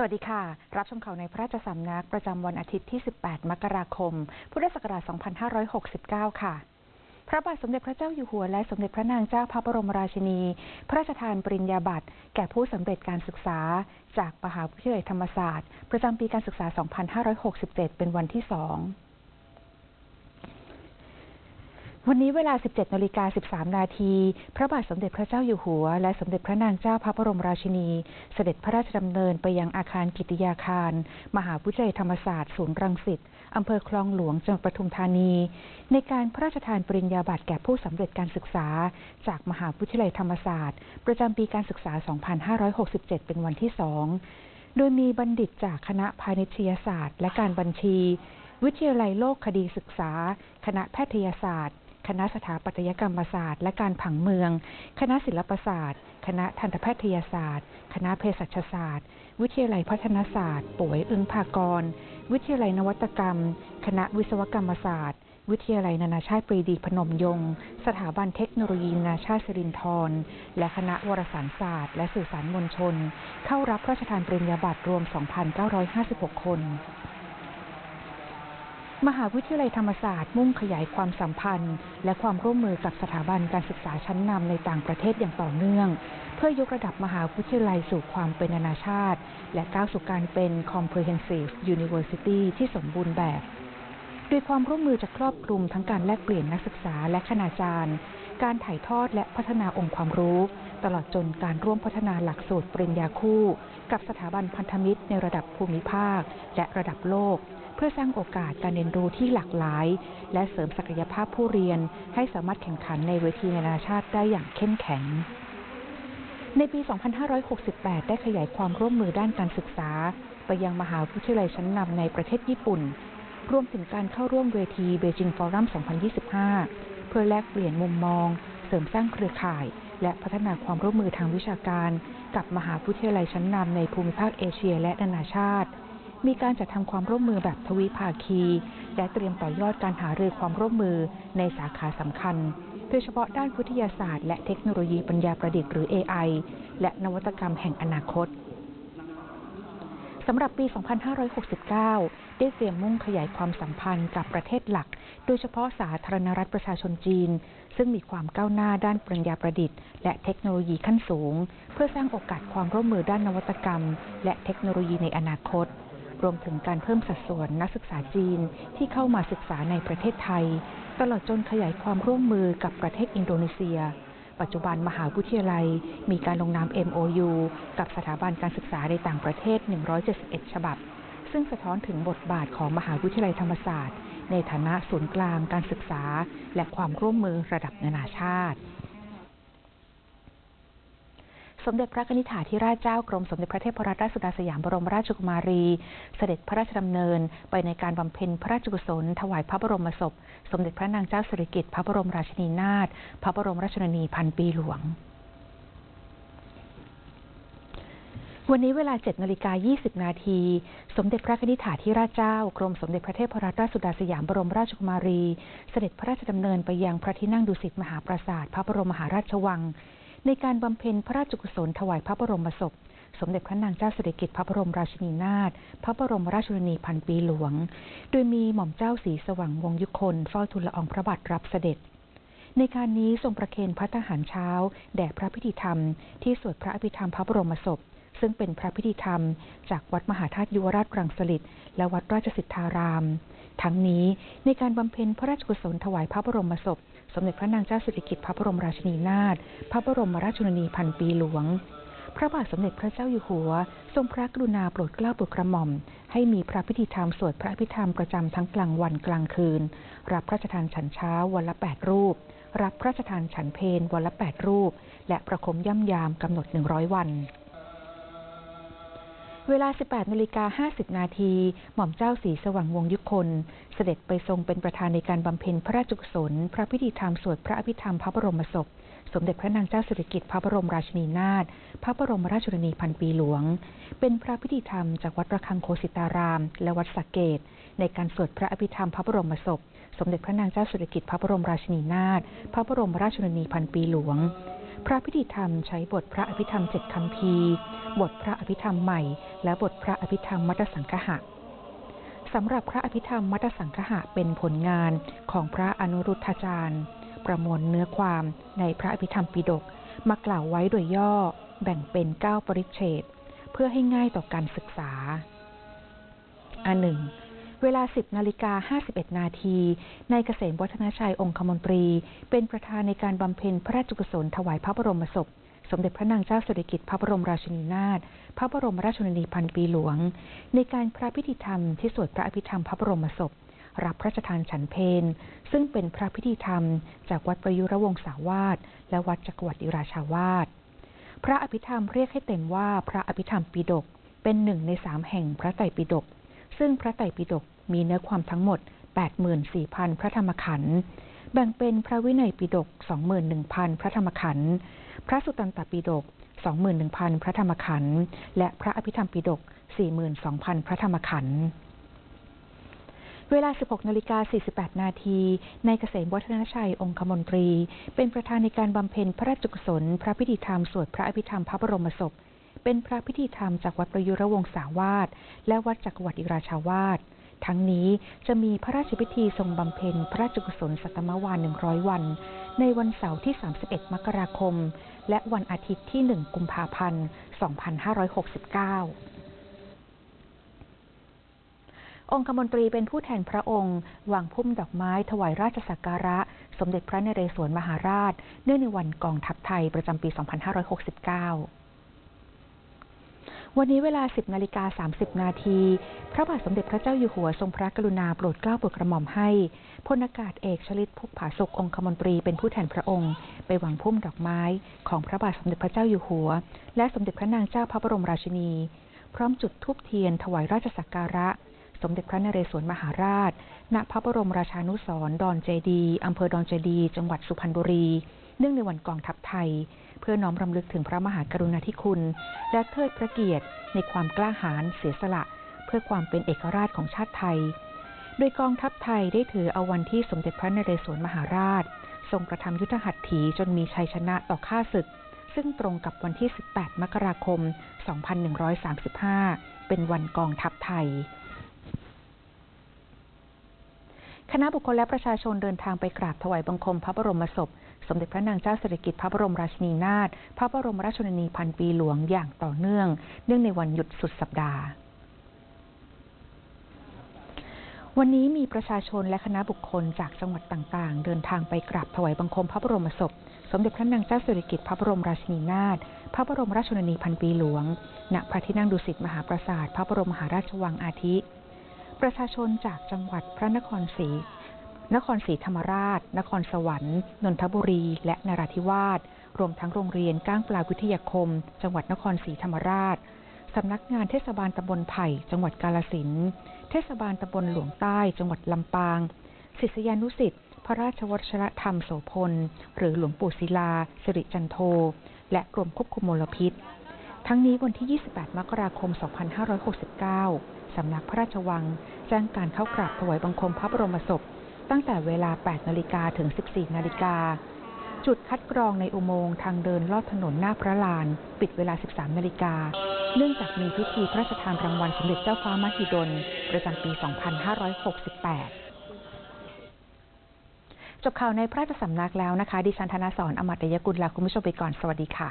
สวัสดีค่ะ รับชมข่าวในพระราชสำนักประจำวันอาทิตย์ที่ 18 มกราคม พุทธศักราช 2569 ค่ะ พระบาทสมเด็จพระเจ้าอยู่หัว และสมเด็จพระนางเจ้าพระบรมราชินี พระราชทานปริญญาบัตร แก่ผู้สำเร็จการศึกษา จากมหาวิทยาลัยธรรมศาสตร์ ประจำปีการศึกษา 2567 เป็นวันที่2 วันนี้เวลา 17นาฬิกา13 นาที พระบาทสมเด็จพระเจ้าอยู่หัว และสมเด็จพระนางเจ้าพระบรมราชินี เสด็จพระราชดำเนินไปยังอาคารกิติยาคาร มหาวิทยาลัยธรรมศาสตร์ศูนย์รังสิตอำเภอคลองหลวงจังหวัดปทุมธานี ในการพระราชทานปริญญาบัตรแก่ผู้สำเร็จการศึกษา จากมหาวิทยาลัยธรรมศาสตร์ ประจำปีการศึกษา 2567 เป็นวันที่สองโดยมีบัณฑิตจากคณะพาณิชยศาสตร์ และการบัญชี วิทยาลัยโลกคดีศึกษา คณะแพทยศาสตร์ คณะสถาปัตยกรรมศาสตร์และการผังเมือง คณะศิลปศาสตร์ คณะทันตแพทยศาสตร์ คณะเภสัชศาสตร์ วิทยาลัยพัฒนศาสตร์ ป่วยอึ้งภากร วิทยาลัยนวัตกรรม คณะวิศวกรรมศาสตร์ วิทยาลัยนานาชาติปรีดีพนมยงค์ สถาบันเทคโนโลยีนานาชาติสิรินธร และคณะวารสารศาสตร์ และสื่อสารมวลชน เข้ารับพระราชทานปริญญาบัตรรวม 2,956 คน มหาวิทยาลัยธรรมศาสตร์มุ่งขยายความสัมพันธ์ และความร่วมมือกับสถาบันการศึกษาชั้นนำในต่างประเทศอย่างต่อเนื่อง เพื่อยกระดับมหาวิทยาลัยสู่ความเป็นนานาชาติ และก้าวสู่การเป็น Comprehensive University ที่สมบูรณ์แบบโดยความร่วมมือจะครอบคลุมทั้งการแลกเปลี่ยนนักศึกษาและคณาจารย์ การถ่ายทอดและพัฒนาองค์ความรู้ ตลอดจนการร่วมพัฒนาหลักสูตรปริญญาคู่ กับสถาบันพันธมิตรในระดับภูมิภาค และระดับโลก เพื่อสร้างโอกาสการเรียนรู้ที่หลากหลาย และเสริมศักยภาพผู้เรียน ให้สามารถแข่งขันในเวทีนานาชาติได้อย่างเข้มแข็ง ในปี 2568 ได้ขยายความร่วมมือด้านการศึกษา ไปยังมหาวิทยาลัยชั้นนำในประเทศญี่ปุ่น รวมถึงการเข้าร่วมเวทีเบจิงฟอรัม 2025 เพื่อแลกเปลี่ยนมุมมอง เสริมสร้างเครือข่าย และพัฒนาความร่วมมือทางวิชาการ กับมหาวิทยาลัยชั้นนำในภูมิภาคเอเชียและนานาชาติ มีการจัดทำความร่วมมือแบบทวิภาคี และเตรียมต่อยอดการหารือความร่วมมือในสาขาสำคัญ โดยเฉพาะด้านวิทยาศาสตร์และเทคโนโลยีปัญญาประดิษฐ์หรือ AI และนวัตกรรมแห่งอนาคตสำหรับปี 2569 ได้เตรียมมุ่งขยายความสัมพันธ์กับประเทศหลัก โดยเฉพาะสาธารณรัฐประชาชนจีน ซึ่งมีความก้าวหน้าด้านปริญญาประดิษฐ์ และเทคโนโลยีขั้นสูง เพื่อสร้างโอกาสความร่วมมือด้านนวัตกรรม และเทคโนโลยีในอนาคต รวมถึงการเพิ่มสัดส่วนนักศึกษาจีนที่เข้ามาศึกษาในประเทศไทย ตลอดจนขยายความร่วมมือกับประเทศอินโดนีเซีย ปัจจุบันมหาวิทยาลัย มีการลงนาม MOU กับสถาบันการศึกษาในต่างประเทศ 171 ฉบับ ซึ่งสะท้อนถึงบทบาทของมหาวิทยาลัยธรรมศาสตร์ ในฐานะศูนย์กลางการศึกษา และความร่วมมือระดับนานาชาติ สมเด็จพระนิธิถาธิราชเจ้ากรมสมเด็จพระเทพรัตนราชสุดาสยามบรมราชกุมารี เสด็จพระราชดำเนิน ไปในการบำเพ็ญพระราชกุศล ถวายพระบรมศพ สมเด็จพระนางเจ้าสิริกิติ์พระบรมราชินีนาถพระบรมราชชนนีพันปีหลวงวันนี้เวลา 7 นาฬิกา 20 นาที สมเด็จพระนิธิถาธิราชเจ้า กรมสมเด็จพระเทพรัตนราชสุดาสยามบรมราชกุมารี เสด็จพระราชดำเนินไปยังพระที่นั่งดุสิตมหาปราสาท พระบรมมหาราชวัง ในการบำเพ็ญพระราชกุศลถวายพระบรมศพ สมเด็จพระนางเจ้าสิริกิติ์พระบรมราชินีนาถพระบรมราชชนนีพันปีหลวง โดยมีหม่อมเจ้าศรีสว่างวงศยุคนเฝ้าทูลละอองพระบาทรับเสด็จในการนี้ทรงประเคนพระทหารเช้า แด่พระพิธีธรรม ที่สวดพระอภิธรรมพระบรมศพ ซึ่งเป็นพระพิธีธรรม จากวัดมหาธาตุยุวราชรังสฤษและวัดราชสิทธาราม ทั้งนี้ในการบำเพ็ญพระราชกุศลถวายพระบรมศพ สมเด็จพระนางเจ้าสิริกิติ์พระบรมราชินีนาถ พระบรมราชชนนีพันปีหลวง พระบาทสมเด็จพระเจ้าอยู่หัว ทรงพระกรุณาโปรดเกล้าโปรดกระหม่อม ให้มีพระพิธีธรรมสวดพระอภิธรรมประจำทั้งกลางวันกลางคืน รับพระราชทานฉันเช้าวันละ 8 รูป รับพระราชทานฉันเพลวันละ 8 รูป และประคมย่ำยามกำหนด 100 วัน เวลา 18นาฬิกา50 นาที หม่อมเจ้าศรีสว่างวงยุคนเสเสด็จไปทรงเป็นประธานในการบำเพ็ญพระราชกุศล พระพิธีธรรมสวดพระอภิธรรมพระบรมศพ สมเด็จพระนางเจ้าสิริกิติ์พระบรมราชินีนาถ พระบรมราชชนนีพันปีหลวง เป็นพระพิธีธรรมจากวัดระฆังโคสิตาราม และวัดสักเกต ในการสวดพระอภิธรรมพระบรมศพ สมเด็จพระนางเจ้าสิริกิติ์พระบรมราชินีนาถ พระบรมราชชนนีพันปีหลวง พระพิธีธรรมใช้บทพระอภิธรรมเจ็ดคำพีบทพระอภิธรรมใหม่ และบทพระอภิธรรมมัตสังคหะสำหรับพระอภิธรรมมัตสังคหะเป็นผลงานของพระอนุรุทธาจารย์ ประมวลเนื้อความในพระอภิธรรมปิฎกมากล่าวไว้โดยย่อแบ่งเป็น 9 ปริเฉดเพื่อให้ง่ายต่อการศึกษาอันหนึ่ง เวลา 10นาฬิกา51 นาทีในเกษมวัฒนชัยองคมนตรี เป็นประธานในการบำเพ็ญพระราชกุศลถวายพระบรมศพ สมเด็จพระนางเจ้าสิริกิติ์พระบรมราชินีนาถพระบรมราชชนนีพันปีหลวง ในการพระพิธีธรรมที่สวดพระอภิธรรมพระบรมศพ รับพระราชทานฉันเพลซึ่งเป็นพระพิธีธรรม จากวัดประยุรวงศาวาสและวัดจักรวรรดิราชาวาสพระอภิธรรมเรียกให้เต็มว่าพระอภิธรรมปิฎกเป็นหนึ่งในสามแห่งพระไตรปิฎก ซึ่งพระไตรปิฎกมีเนื้อความทั้งหมด 84,000 พระธรรมขันธ์แบ่งเป็นพระวินัยปิฎก21,000 พระธรรมขันธ์พระสุตตันตปิฎก21,000 พระธรรมขันธ์และพระอภิธรรมปิฎก42,000 พระธรรมขันธ์เวลา 16นาฬิกา48 นาทีในเกษมวัฒนชัย องคมนตรี เป็นประธานในการบำเพ็ญพระราชกุศล พระพิธีธรรม สวดพระอภิธรรมพระบรมศพ เป็นพระพิธีธรรมจากวัดประยุรวงศาวาสและวัดจักรวรรดิราชาวาสทั้งนี้จะมีพระราชพิธีทรงบำเพ็ญพระราชกุศลสัตมวาน100 วัน ในวันเสาร์ที่ 31 มกราคม และวันอาทิตย์ที่ 1 กุมภาพันธ์ 2569องคมนตรีเป็นผู้แทนพระองค์ วางพุ่มดอกไม้ถวายราชสักการะ สมเด็จพระนเรศวรมหาราช เนื่องในวันกองทัพไทยประจำปี 2569 วันนี้เวลา 10นาฬิกา30 นาที พระบาทสมเด็จพระเจ้าอยู่หัวทรงพระกรุณาโปรดเกล้าโปรดกระหม่อมให้พลอากาศเอกชลิตพุกผาสุกองคมนตรีเป็นผู้แทนพระองค์ ไปวางพุ่มดอกไม้ของพระบาทสมเด็จพระเจ้าอยู่หัว และสมเด็จพระนางเจ้าพระบรมราชินี พร้อมจุดธูปเทียนถวายราชสักการะ สมเด็จพระนเรศวรมหาราช ณ พระบรมราชานุสรณ์ดอนเจดี อำเภอดอนเจดี จังหวัดสุพรรณบุรี เนื่องในวันกองทัพไทย เพื่อน้อมรำลึกถึงพระมหากรุณาธิคุณ และเทิดพระเกียรติ ในความกล้าหาญเสียสละ เพื่อความเป็นเอกราชของชาติไทย โดยกองทัพไทยได้ถือเอาวันที่สมเด็จพระนเรศวรมหาราช ทรงกระทำยุทธหัตถีจนมีชัยชนะต่อข้าศึก ซึ่งตรงกับวันที่ 18 มกราคม 2135 เป็นวันกองทัพไทย คณะบุคคลและประชาชนเดินทางไปกราบถวายบังคมพระบรมศพ สมเด็จพระนางเจ้าสิริกิติ์พระบรมราชินีนาถ พระบรมราชชนนีพันปีหลวงอย่างต่อเนื่อง เนื่องในวันหยุดสุดสัปดาห์วันนี้มีประชาชนและคณะบุคคลจากจังหวัดต่างๆ เดินทางไปกราบถวายบังคมพระบรมศพ สมเด็จพระนางเจ้าสิริกิติ์พระบรมราชินีนาถ พระบรมราชชนนีพันปีหลวง ณ พระที่นั่งดุสิตมหาปราสาท พระบรมมหาราชวังอาทิ ประชาชนจากจังหวัดพระนครศรีนครศรีธรรมราช นครสวรรค์ นนทบุรี และนราธิวาส รวมทั้งโรงเรียนก้างปลาวิทยาคม จังหวัดนครศรีธรรมราช สำนักงานเทศบาลตำบลไผ่ จังหวัดกาลสิน เทศบาลตำบลหลวงใต้ จังหวัดลำปาง ศิษยานุสิษย์พระราชวัชรธรรมโสพล หรือหลวงปู่ศิลา สิริจันโท และกรมควบคุมมลพิษ ทั้งนี้วันที่ 28 มกราคม 2569 สำนักพระราชวัง แจ้งการเข้ากราบถวายบังคมพระบรมศพ ตั้งแต่เวลา 8 นาฬิกาถึง 14 นาฬิกา จุดคัดกรองในอุโมงค์ทางเดินลอดถนนหน้าพระลาน ปิดเวลา 13 นาฬิกา เนื่องจากมีพิธีพระราชทานรางวัลสมเด็จเจ้าฟ้ามหิดล ประจำปี 2568จบข่าวในพระราชสำนักแล้วนะคะ ดิฉันธนาสอนอมตยกุลลาคุณผู้ชมไปก่อน สวัสดีค่ะ